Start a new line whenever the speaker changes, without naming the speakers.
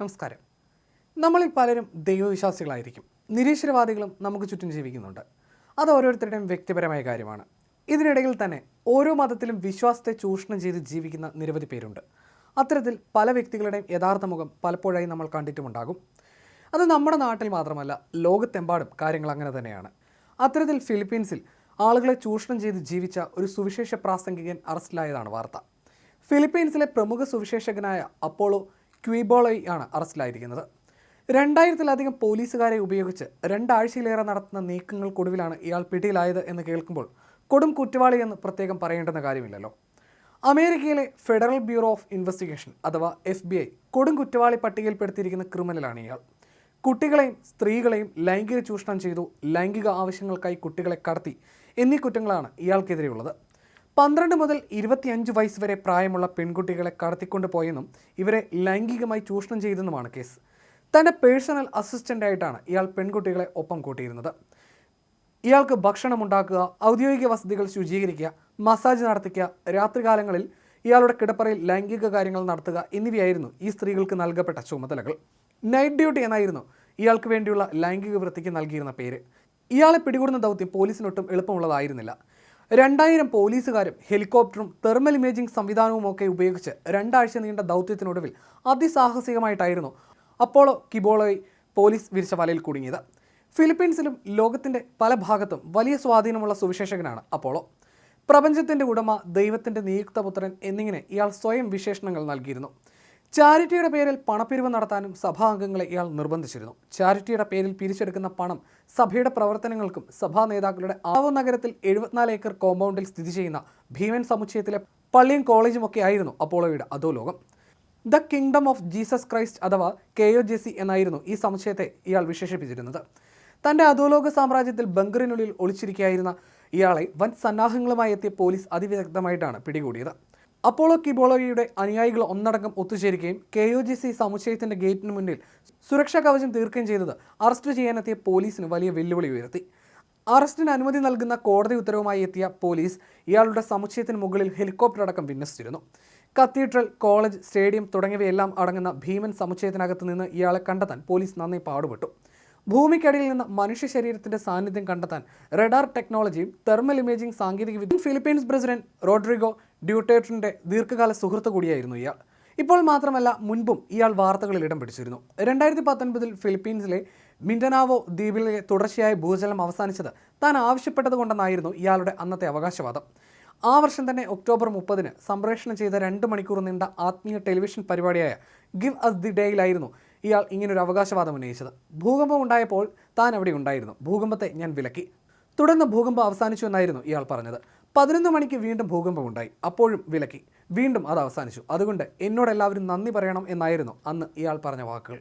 നമസ്കാരം. നമ്മളിൽ പലരും ദൈവവിശ്വാസികളായിരിക്കും. നിരീശ്വരവാദികളും നമുക്ക് ചുറ്റും ജീവിക്കുന്നുണ്ട്. അത് ഓരോരുത്തരുടെയും വ്യക്തിപരമായ കാര്യമാണ്. ഇതിനിടയിൽ തന്നെ ഓരോ മതത്തിലും വിശ്വാസത്തെ ചൂഷണം ചെയ്ത് ജീവിക്കുന്ന നിരവധി പേരുണ്ട്. അത്തരത്തിൽ പല വ്യക്തികളുടെയും യഥാർത്ഥ മുഖം പലപ്പോഴായി നമ്മൾ കണ്ടിട്ടുമുണ്ടാകും. അത് നമ്മുടെ നാട്ടിൽ മാത്രമല്ല ലോകത്തെമ്പാടും കാര്യങ്ങൾ അങ്ങനെ തന്നെയാണ്. അത്തരത്തിൽ ഫിലിപ്പീൻസിൽ ആളുകളെ ചൂഷണം ചെയ്ത് ജീവിച്ച ഒരു സുവിശേഷ പ്രാസംഗികൻ അറസ്റ്റിലായതാണ് വാർത്ത. ഫിലിപ്പീൻസിലെ പ്രമുഖ സുവിശേഷകനായ അപ്പോളോ ക്വീബോളോയ് ആണ് അറസ്റ്റിലായിരിക്കുന്നത്. രണ്ടായിരത്തിലധികം പോലീസുകാരെ ഉപയോഗിച്ച് രണ്ടാഴ്ചയിലേറെ നടത്തുന്ന നീക്കങ്ങൾക്കൊടുവിലാണ് ഇയാൾ പിടിയിലായത് എന്ന് കേൾക്കുമ്പോൾ കൊടും കുറ്റവാളി എന്ന് പ്രത്യേകം പറയേണ്ടുന്ന കാര്യമില്ലല്ലോ. അമേരിക്കയിലെ ഫെഡറൽ ബ്യൂറോ ഓഫ് ഇൻവെസ്റ്റിഗേഷൻ അഥവാ എഫ് ബി ഐ കൊടും കുറ്റവാളി പട്ടികയിൽപ്പെടുത്തിയിരിക്കുന്ന ക്രിമിനലാണ് ഇയാൾ. കുട്ടികളെയും സ്ത്രീകളെയും ലൈംഗിക ചൂഷണം ചെയ്തു ലൈംഗിക ആവശ്യങ്ങൾക്കായി കുട്ടികളെ കടത്തി എന്നീ കുറ്റങ്ങളാണ് ഇയാൾക്കെതിരെയുള്ളത്. പന്ത്രണ്ട് മുതൽ ഇരുപത്തിയഞ്ച് വയസ്സ് വരെ പ്രായമുള്ള പെൺകുട്ടികളെ കടത്തിക്കൊണ്ടു പോയെന്നും ഇവരെ ലൈംഗികമായി ചൂഷണം ചെയ്തെന്നുമാണ് കേസ്. തന്റെ പേഴ്സണൽ അസിസ്റ്റന്റായിട്ടാണ് ഇയാൾ പെൺകുട്ടികളെ ഒപ്പം കൂട്ടിയിരുന്നത്. ഇയാൾക്ക് ഭക്ഷണം ഉണ്ടാക്കുക ഔദ്യോഗിക വസതികൾ ശുചീകരിക്കുക മസാജ് നടത്തിക്കുക രാത്രികാലങ്ങളിൽ ഇയാളുടെ കിടപ്പറയിൽ ലൈംഗിക കാര്യങ്ങൾ നടത്തുക എന്നിവയായിരുന്നു ഈ സ്ത്രീകൾക്ക് നൽകപ്പെട്ട ചുമതലകൾ. നൈറ്റ് ഡ്യൂട്ടി എന്നായിരുന്നു ഇയാൾക്ക് വേണ്ടിയുള്ള ലൈംഗിക വൃത്തിക്ക് നൽകിയിരുന്ന പേര്. ഇയാളെ പിടികൂടുന്ന ദൗത്യം പോലീസിനൊട്ടും എളുപ്പമുള്ളതായിരുന്നില്ല. രണ്ടായിരം പോലീസുകാരും ഹെലികോപ്റ്ററും തെർമൽ ഇമേജിംഗ് സംവിധാനവും ഒക്കെ ഉപയോഗിച്ച് രണ്ടാഴ്ച നീണ്ട ദൗത്യത്തിനൊടുവിൽ അതിസാഹസികമായിട്ടായിരുന്നു അപ്പോളോ കിബോളോയി പോലീസ് വിരിച്ച വലയിൽ കുടുങ്ങിയത്. ഫിലിപ്പീൻസിലും ലോകത്തിന്റെ പല ഭാഗത്തും വലിയ സ്വാധീനമുള്ള സുവിശേഷകനാണ് അപ്പോളോ. പ്രപഞ്ചത്തിന്റെ ഉടമ ദൈവത്തിന്റെ നിയുക്തപുത്രൻ എന്നിങ്ങനെ ഇയാൾ സ്വയം വിശേഷണങ്ങൾ നൽകിയിരുന്നു. ചാരിറ്റിയുടെ പേരിൽ പണപ്പിരിവ് നടത്താനും സഭാ അംഗങ്ങളെ ഇയാൾ നിർബന്ധിച്ചിരുന്നു. ചാരിറ്റിയുടെ പേരിൽ പിരിച്ചെടുക്കുന്ന പണം സഭയുടെ പ്രവർത്തനങ്ങൾക്കും സഭാ നേതാക്കളുടെ ആവ നഗരത്തിൽ എഴുപത്തിനാല് ഏക്കർ കോമ്പൗണ്ടിൽ സ്ഥിതി ചെയ്യുന്ന ഭീമൻ സമുച്ചയത്തിലെ പള്ളിയും കോളേജും ഒക്കെ ആയിരുന്നു അപ്പോളോയുടെ അധോലോകം the kingdom of Jesus Christ അഥവാ കെ ഒ ജെ സി എന്നായിരുന്നു ഈ സമുച്ചയത്തെ ഇയാൾ വിശേഷിപ്പിച്ചിരുന്നത്. തന്റെ അധോലോക സാമ്രാജ്യത്തിൽ ബംഗറിനുള്ളിൽ ഒളിച്ചിരിക്കുകയായിരുന്ന ഇയാളെ വൻ സന്നാഹങ്ങളുമായി എത്തിയ പോലീസ് അതിവിദഗ്ധമായിട്ടാണ് പിടികൂടിയത്. അപ്പോളോ കിബോളോയുടെ അനുയായികൾ ഒന്നടങ്കം ഒത്തുചേരുകയും കെ യു ജി സി സമുച്ചയത്തിന്റെ ഗേറ്റിന് മുന്നിൽ സുരക്ഷാ കവചം തീർക്കുകയും ചെയ്തത് അറസ്റ്റ് ചെയ്യാനെത്തിയ പോലീസിന് വലിയ വെല്ലുവിളി ഉയർത്തി. അറസ്റ്റിന് അനുമതി നൽകുന്ന കോടതി ഉത്തരവുമായി എത്തിയ പോലീസ് ഇയാളുടെ സമുച്ചയത്തിന് മുകളിൽ ഹെലികോപ്റ്റർ അടക്കം വിന്യസിച്ചിരുന്നു. കത്തീഡ്രൽ കോളേജ് സ്റ്റേഡിയം തുടങ്ങിയവയെല്ലാം അടങ്ങുന്ന ഭീമൻ സമുച്ചയത്തിനകത്ത് നിന്ന് ഇയാളെ കണ്ടെത്താൻ പോലീസ് നന്നായി പാടുപെട്ടു. ഭൂമിക്കടിയിൽ നിന്ന് മനുഷ്യ ശരീരത്തിന്റെ സാന്നിധ്യം കണ്ടെത്താൻ റഡാർ ടെക്നോളജിയും തെർമൽ ഇമേജിംഗ് സാങ്കേതിക വിദ്യ ഫിലിപ്പീൻസ് പ്രസിഡന്റ് റോഡ്രിഗോ ഡ്യൂട്ടേറ്ററിന്റെ ദീർഘകാല സുഹൃത്തു കൂടിയായിരുന്നു ഇയാൾ. ഇപ്പോൾ മാത്രമല്ല മുൻപും ഇയാൾ വാർത്തകളിൽ ഇടം പിടിച്ചിരുന്നു. രണ്ടായിരത്തി പത്തൊൻപതിൽ ഫിലിപ്പീൻസിലെ മിൻഡനാവോ ദ്വീപിലെ തുടർച്ചയായ ഭൂചലം അവസാനിച്ചത് താൻ ആവശ്യപ്പെട്ടത് കൊണ്ടെന്നായിരുന്നു ഇയാളുടെ അന്നത്തെ അവകാശവാദം. ആ വർഷം തന്നെ ഒക്ടോബർ മുപ്പതിന് സംപ്രേഷണം ചെയ്ത രണ്ട് മണിക്കൂർ നീണ്ട ആത്മീയ ടെലിവിഷൻ പരിപാടിയായ ഗിവ് അസ് ദി ഡേയിലായിരുന്നു ഇയാൾ ഇങ്ങനൊരു അവകാശവാദം ഉന്നയിച്ചത്. ഭൂകമ്പം ഉണ്ടായപ്പോൾ താൻ അവിടെ ഉണ്ടായിരുന്നു. ഭൂകമ്പത്തെ ഞാൻ വിലക്കി. തുടർന്ന് ഭൂകമ്പം അവസാനിച്ചു എന്നായിരുന്നു ഇയാൾ പറഞ്ഞത്. പതിനൊന്ന് മണിക്ക് വീണ്ടും ഭൂകമ്പം ഉണ്ടായി. അപ്പോഴും വിലക്കി. വീണ്ടും അത് അവസാനിച്ചു. അതുകൊണ്ട് എന്നോട് എല്ലാവരും നന്ദി പറയണം എന്നായിരുന്നു അന്ന് ഇയാൾ പറഞ്ഞ വാക്കുകൾ.